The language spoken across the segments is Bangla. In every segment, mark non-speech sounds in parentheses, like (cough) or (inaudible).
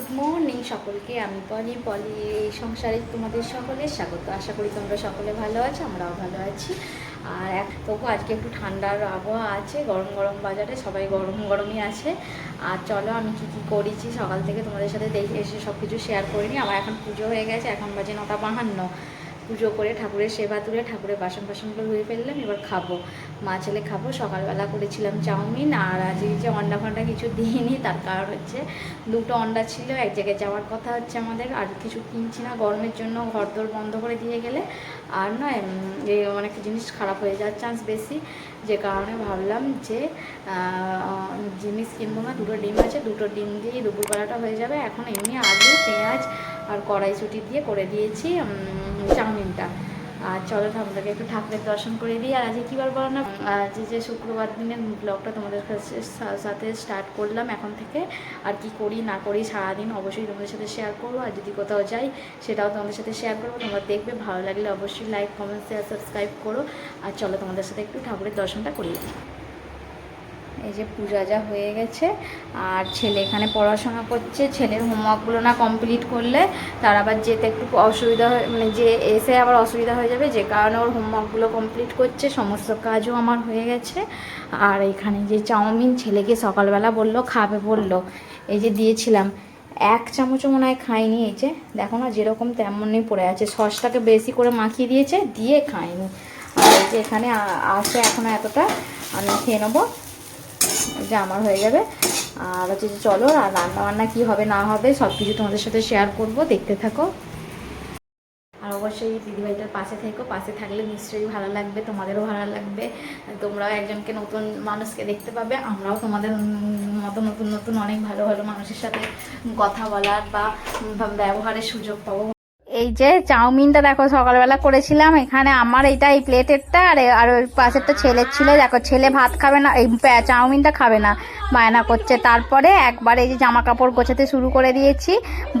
গুড মর্নিং সকলকে, আমি পলি পলি এই সংসারে তোমাদের সকলে স্বাগত। আশা করি তোমরা সকলে ভালো আছো, আমরাও ভালো আছি। আর এক তবু আজকে একটু ঠান্ডার আবহাওয়া আছে, গরম গরম বাজারে সবাই গরম গরমই আছে। আর চলো আমি কী কী করেছি সকাল থেকে তোমাদের সাথে দেখে এসে সব কিছু শেয়ার করিনি আমার এখন পুজো হয়ে গেছে, এখন বাজে নটা বাহান্ন। পুজো করে ঠাকুরের সেবা তুলে ঠাকুরের বাসন বাসনগুলো ধুয়ে ফেললাম, এবার খাব। মা ছেলে খাব, সকালবেলা করেছিলাম চাউমিন, আর আজকে যে অন্ডা ফন্ডা কিছু দিইনি, তার কারণ হচ্ছে দুটো অন্ডা ছিল, এক জায়গায় যাওয়ার কথা হচ্ছে আমাদের, আর কিছু কিনছি না, গরমের জন্য ঘরদোর বন্ধ করে দিয়ে গেলে আর নয় অনেক জিনিস খারাপ হয়ে যাওয়ার চান্স বেশি। যে কারণে ভাবলাম যে জিনিস কিনবো না, দুটো ডিম আছে, দুটো ডিম দিয়ে দুপুরবেলাটা হয়ে যাবে। এখন এমনি আলু, পেঁয়াজ আর কড়াইশুটি দিয়ে করে দিয়েছি চাউমিনটা আর চলো ঠাকুরটাকে একটু ঠাকুরের দর্শন করে দিই আর আজকে কী বার বলো না আজ যে শুক্রবার দিনের ব্লগটা তোমাদের সাথে স্টার্ট করলাম এখন থেকে আর কি করি না করি সারাদিন অবশ্যই তোমাদের সাথে শেয়ার করব আর যদি কোথাও যাই সেটাও তোমাদের সাথে শেয়ার করব তোমরা দেখবে ভালো লাগলে অবশ্যই লাইক কমেন্ট শেয়ার সাবস্ক্রাইব করো আর চলো তোমাদের সাথে একটু ঠাকুরের দর্শনটা করিয়ে দিই। এই যে পূজা যা হয়ে গেছে, আর ছেলে এখানে পড়াশোনা করছে, ছেলের হোমওয়ার্কগুলো না কমপ্লিট করলে তার আবার যেতে একটু অসুবিধা হয় মানে যে এসে আবার অসুবিধা হয়ে যাবে, যে কারণে ওর হোমওয়ার্কগুলো কমপ্লিট করছে, সমস্ত কাজও আমার হয়ে গেছে। আর এখানে যে চাউমিন ছেলেকে সকালবেলা বলল, খাবে বলল, এই যে দিয়েছিলাম। এক চামচও মনে হয় খাইনি এই যে, দেখো না যেরকম তেমনই পড়ে আছে, সসটাকে বেশি করে মাখিয়ে দিয়েছে, দিয়ে খাইনি আর এই যে এখানে আ- আছে এখনও এতটা, আমি খেয়ে নেব। যে আমার হয়ে যাবে। আর হচ্ছে যে চলো, আর রান্না বান্না কী হবে না হবে সব কিছু তোমাদের সাথে শেয়ার করব, দেখতে থাকো। আর অবশ্যই দিদিভাইটার পাশে থেকো, পাশে থাকলে নিশ্চয়ই ভালো লাগবে, তোমাদেরও ভালো লাগবে। তোমরাও একজনকে নতুন মানুষকে দেখতে পাবে, আমরাও তোমাদের মতো নতুন নতুন অনেক ভালো ভালো মানুষের সাথে কথা বলার বা ব্যবহারের সুযোগ পাবো। এই যে চাউমিনটা দেখো সকালবেলা করেছিলাম, এখানে আমার এইটা এই প্লেটেরটা, আর আর ওই পাশেরটা ছেলের ছিল। দেখো, ছেলে ভাত খাবে না, এই চাউমিনটা খাবে না, বায়না করছে। তারপরে একবার এই যে জামা কাপড় গোছাতে শুরু করে দিয়েছি।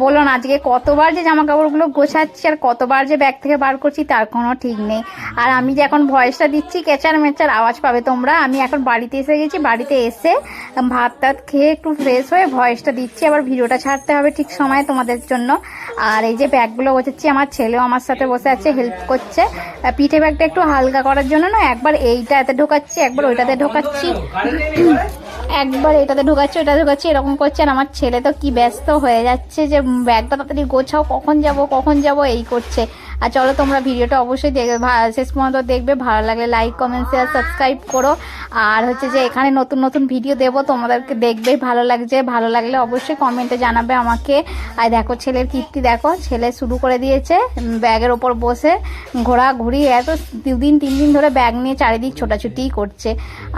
বলো না, আজকে কতবার যে জামা কাপড়গুলো গোছাচ্ছি, আর কতবার যে ব্যাগ থেকে বার করছি, তার কোনো ঠিক নেই। আর আমি যে এখন ভয়েসটা দিচ্ছি, কেচার মেচার আওয়াজ পাবে তোমরা। আমি এখন বাড়িতে এসে গেছি, বাড়িতে এসে ভাত টাত খেয়ে একটু ফ্রেশ হয়ে ভয়েসটা দিচ্ছি। আবার ভিডিওটা ছাড়তে হবে ঠিক সময় তোমাদের জন্য। আর এই যে ব্যাগগুলো গোছাচ্ছি আমার ছেলেও আমার সাথে বসে আছে হেল্প করছে। পিঠে ব্যাগটা একটু হালকা করার জন্য না একবার এইটা এতে ঢোকাচ্ছি, একবার ওইটাতে ঢোকাচ্ছি। একবার এটাতে ঢোকাচ্ছি ওটা ঢোকাচ্ছি, এরকম করছে। আর আমার ছেলে তো কি ব্যস্ত হয়ে যাচ্ছে যে ব্যাগটা তাড়াতাড়ি গোছাও, কখন যাব কখন যাব? এই করছে। আর চলো তোমরা ভিডিওটা অবশ্যই শেষ পর্যন্ত দেখবে। ভালো লাগলে লাইক কমেন্ট শেয়ার সাবস্ক্রাইব করো। আর হচ্ছে যে এখানে নতুন নতুন ভিডিও দেবো। তোমাদেরকে দেখবে, ভালো লাগছে। ভালো লাগলে অবশ্যই কমেন্টে জানাবে আমাকে। আর দেখো, ছেলের কীর্তি দেখো। ছেলে শুরু করে দিয়েছে ব্যাগের ওপর বসে ঘোরাঘুরি। এত দুদিন, তিন দিন ধরে ব্যাগ নিয়ে চারিদিক ছোটাছুটিই করছে।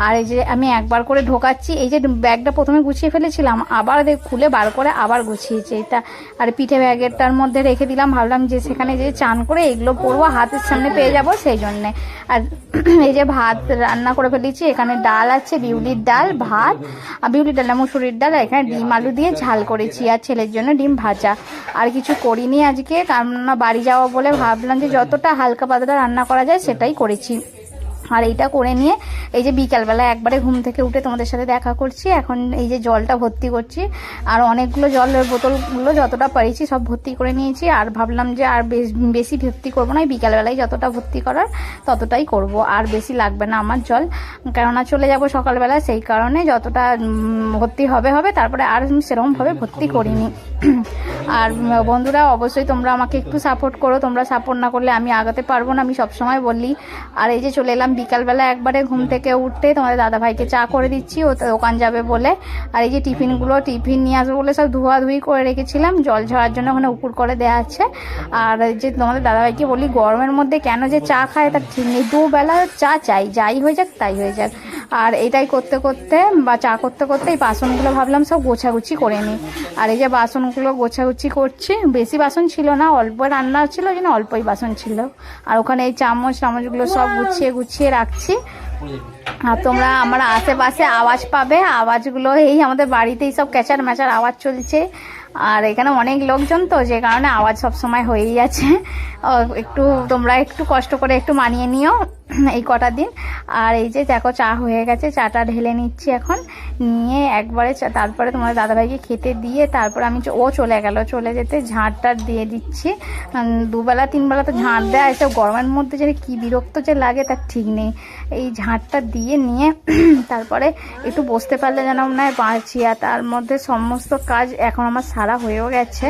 আর এই যে আমি একবার করে ঢোকাচ্ছি। এই যে ব্যাগটা প্রথমে গুছিয়ে ফেলেছিলাম, আবার খুলে বার করে আবার গুছিয়েছে। এটা আর পিঠে ব্যাগেরটার মধ্যে রেখে দিলাম। ভাবলাম যে সেখানে যে চান করে এগুলো পরবো হাতের সামনে পেয়ে যাব সেই জন্যে। আর (clears throat) এই যে ভাত রান্না করে ফেলেছি, এখানে ডাল আছে, বিউলির ডাল, ভাত, আর বিউলির ডাল মুসুরির ডাল এখানে ডিম আলু দিয়ে ঝাল করেছি আর ছেলের জন্য ডিম ভাজা। আর কিছু করিনি আজকে, কারণ বাড়ি যাওয়া বলে ভাবলাম যে যতটা হালকা পাতলা রান্না করা যায় সেটাই করেছি। আর এইটা করে নিয়ে এই যে বিকালবেলা একবারে ঘুম থেকে উঠে তোমাদের সাথে দেখা করছি। এখন এই যে জলটা ভর্তি করছি। আর অনেকগুলো জলের বোতলগুলো যতটা পেরেছি সব ভর্তি করে নিয়েছি। আর ভাবলাম যে আর বেশ- ভর্তি করব না বিকালবেলায় যতটা ভর্তি করার ততটাই করব। আর বেশি লাগবে না আমার জল। কেননা চলে যাব সকালবেলা, সেই কারণে যতটা ভর্তি হবে হবে, তারপরে আর সেরকমভাবে ভর্তি করিনি। আর বন্ধুরা, অবশ্যই তোমরা আমাকে একটু সাপোর্ট করো। তোমরা সাপোর্ট না করলে আমি আগাতে পারব না, আমি সবসময় বলি আর এই যে চলে এলাম বিকালবেলা একবারে ঘুম থেকে উঠতে তোমাদের দাদাভাইকে চা করে দিচ্ছি ও তো দোকান যাবে বলে। আর এই যে টিফিনগুলো টিফিন নিয়ে আসবে বলে সব ধুই করে রেখেছিলাম জল ঝরার জন্য ওখানে উপর করে দেওয়া আছে। আর যে তোমাদের দাদাভাইকে বলি গরমের মধ্যে কেন যে চা খায় তার ঠিক নেই। দুবেলা চা চাই যাই হয়ে যাক তাই হয়ে যাক। আর এটাই করতে করতে বা চা করতে করতে এই বাসনগুলো ভাবলাম সব গোছাগুছি করে নিই। আর এই যে বাসনগুলো গোছাগুছি করছি বেশি বাসন ছিল না অল্প রান্না ছিল ওই জন্য অল্পই বাসন ছিল। আর ওখানে এই চামচ চামচগুলো সব গুছিয়ে গুছিয়ে রাখছি। আর তোমরা আমার আশেপাশে আওয়াজ পাবে আওয়াজগুলো এই আমাদের বাড়িতেই সব ক্যাচার ম্যাচার আওয়াজ চলছে। আর এখানে অনেক লোকজন তো যে কারণে আওয়াজ সব সময় হয়েই ও, একটু তোমরা একটু কষ্ট করে একটু মানিয়ে নিও (clears throat) এই কটা দিন। আর এই যে দেখো চা হয়ে গেছে চাটা ঢেলে নিচ্ছি এখন। নিয়ে একবারে তারপরে তোমার দাদাভাইকে খেতে দিয়ে তারপর আমি ও চলে গেল। চলে যেতে ঝাঁটটা দিয়ে দিচ্ছি। দুবেলা তিনবেলা তো ঝাঁট দেয়। এসব গরমের মধ্যে যে কি বিরক্ত যে লাগে তার ঠিক নেই। এই ঝাঁটটা দিয়ে নিয়ে (clears throat) তারপরে একটু বসতে পারলে যেন মনে হয় বাঁচি। আর তার মধ্যে সমস্ত কাজ এখন আমার সারা হয়েও গেছে।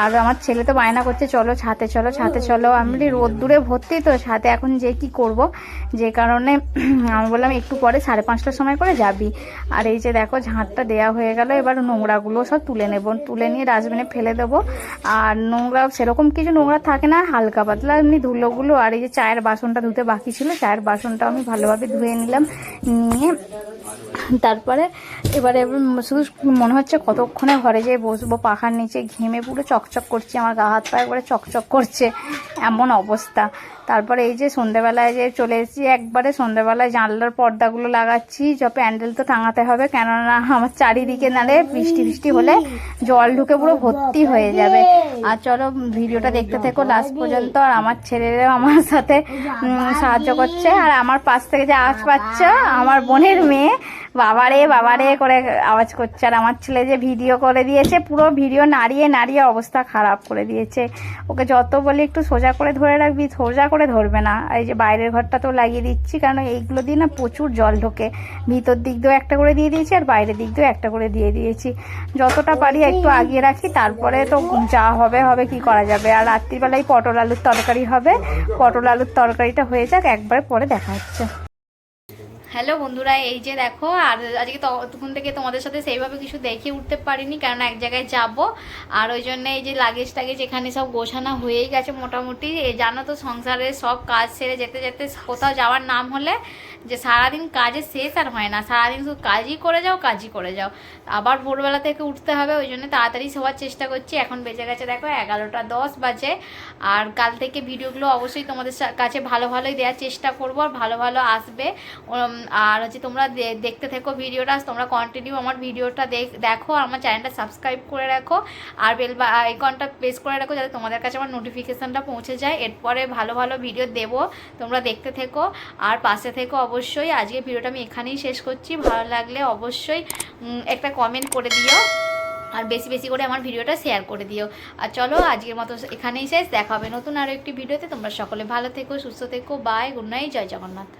আর আমার ছেলে তো বায়না করছে, চলো ছাতে চলো ছাতে চলো। আমি বলি রোদ দূরে ভর্তি তো ছাতে এখন যে কি করব? যে কারণে (clears throat) আমি বললাম, একটু পরে সাড়ে পাঁচটার সময় করে যাবি। আর এই যে দেখো, ঝাঁটটা দেওয়া হয়ে গেল। এবার নোংরাগুলো সব তুলে নেব। তুলে নিয়ে ডাস্টবিনে ফেলে দেবো। আর নোংরা সেরকম কিছু নোংরা থাকে না, হালকা পাতলা, এমনি ধুলোগুলো। আর এই যে চায়ের বাসনটা ধুতে বাকি ছিল, চায়ের বাসনটা আমি ভালোভাবে ধুয়ে নিলাম। নিয়ে তারপরে এবারে শুধু মনে হচ্ছে কতক্ষণে ঘরে যেয়ে বসবো, পাখার নিচে ঘেমে পুরো চকচক করছে, আমার গা হাত পা একবারে চকচক করছে, এমন অবস্থা। তারপরে এই যে সন্ধেবেলায় যে চলে এসেছি, একবারে সন্ধেবেলায় জানলার পর্দাগুলো লাগাচ্ছি। য প্যান্ডেল তো টাঙাতে হবে, কেননা আমার চারিদিকে নালে বৃষ্টি বৃষ্টি হলে জল ঢুকে পুরো ভর্তি হয়ে যাবে। আর চলো ভিডিওটা দেখতে থেকো লাস্ট পর্যন্ত। আর আমার ছেলেরাও আমার সাথে সাহায্য করছে। আর আমার পাশ থেকে যে আওয়াজ পাচ্ছ, আমার বোনের মেয়ে। বাবারে বাবারে করে আওয়াজ করছে। আর আমার ছেলে যে ভিডিও করে দিয়েছে, পুরো ভিডিও নাড়িয়ে নাড়িয়ে অবস্থা খারাপ করে দিয়েছে। ওকে যত বলি একটু সোজা করে ধরে রাখবি, সোজা করে ধরবে না। এই যে বাইরের ঘরটা তো লাগিয়ে দিচ্ছি, কারণ এইগুলো দিয়ে না প্রচুর জল ঢোকে। ভিতর দিক দিয়েও একটা করে দিয়ে দিয়েছি আর বাইরের দিক দিয়েও একটা করে দিয়ে দিয়েছি। যতটা পারি একটু আগিয়ে রাখি, তারপরে তো যা হবে হবে কি করা যাবে? আর রাত্রিবেলায় পটল আলুর তরকারি হবে। পটল আলুর তরকারিটা হয়ে যাক, একবার পরে দেখা হচ্ছে। হ্যালো বন্ধুরা, এই যে দেখো, আর আজকে তখন থেকে তোমাদের সাথে সেইভাবে কিছু দেখে উঠতে পারিনি কারণ এক জায়গায় যাব। আর ওই জন্য এই যে লাগেজ টাগেজ এখানে সব গোছানো হয়েই গেছে মোটামুটি। জানো তো সংসারের সব কাজ সেরে যেতে যেতে কোথাও যাওয়ার নাম হলে যে সারাদিন কাজে শেষ আর হয় না। সারাদিন শুধু কাজই করে যাও, কাজই করে যাও। আবার ভোরবেলা থেকে উঠতে হবে, ওই জন্য তাড়াতাড়ি সবার চেষ্টা করছি। এখন বেজে গেছে, দেখো, এগারোটা দশ বাজে। আর কাল থেকে ভিডিওগুলো অবশ্যই তোমাদের কাছে ভালো ভালোই দেওয়ার চেষ্টা করব, আর ভালো ভালো আসবে। আর হচ্ছে তোমরা দেখতে থেকো ভিডিওটা, তোমরা কন্টিনিউ আমার ভিডিওটা দেখ- আমার চ্যানেলটা সাবস্ক্রাইব করে রাখো, আর বেল বা আইকনটা প্রেস করে রাখো যাতে তোমাদের কাছে আমার নোটিফিকেশানটা পৌঁছে যায়। এরপরে ভালো ভালো ভিডিও দেবো, তোমরা দেখতে থেকো, আর পাশে থেকো অবশ্যই। আজকে ভিডিওটা আমি এখানেই শেষ করছি। ভালো লাগলে অবশ্যই একটা কমেন্ট করে দিও, আর বেশি বেশি করে আমার ভিডিওটা শেয়ার করে দিও। আর চলো, আজকের মতো এখানেই শেষ। দেখা হবে নতুন আরও একটি ভিডিওতে তোমরা সকলে ভালো থেকো, সুস্থ থেকো। বাই গুড নাইট জয় জগন্নাথ।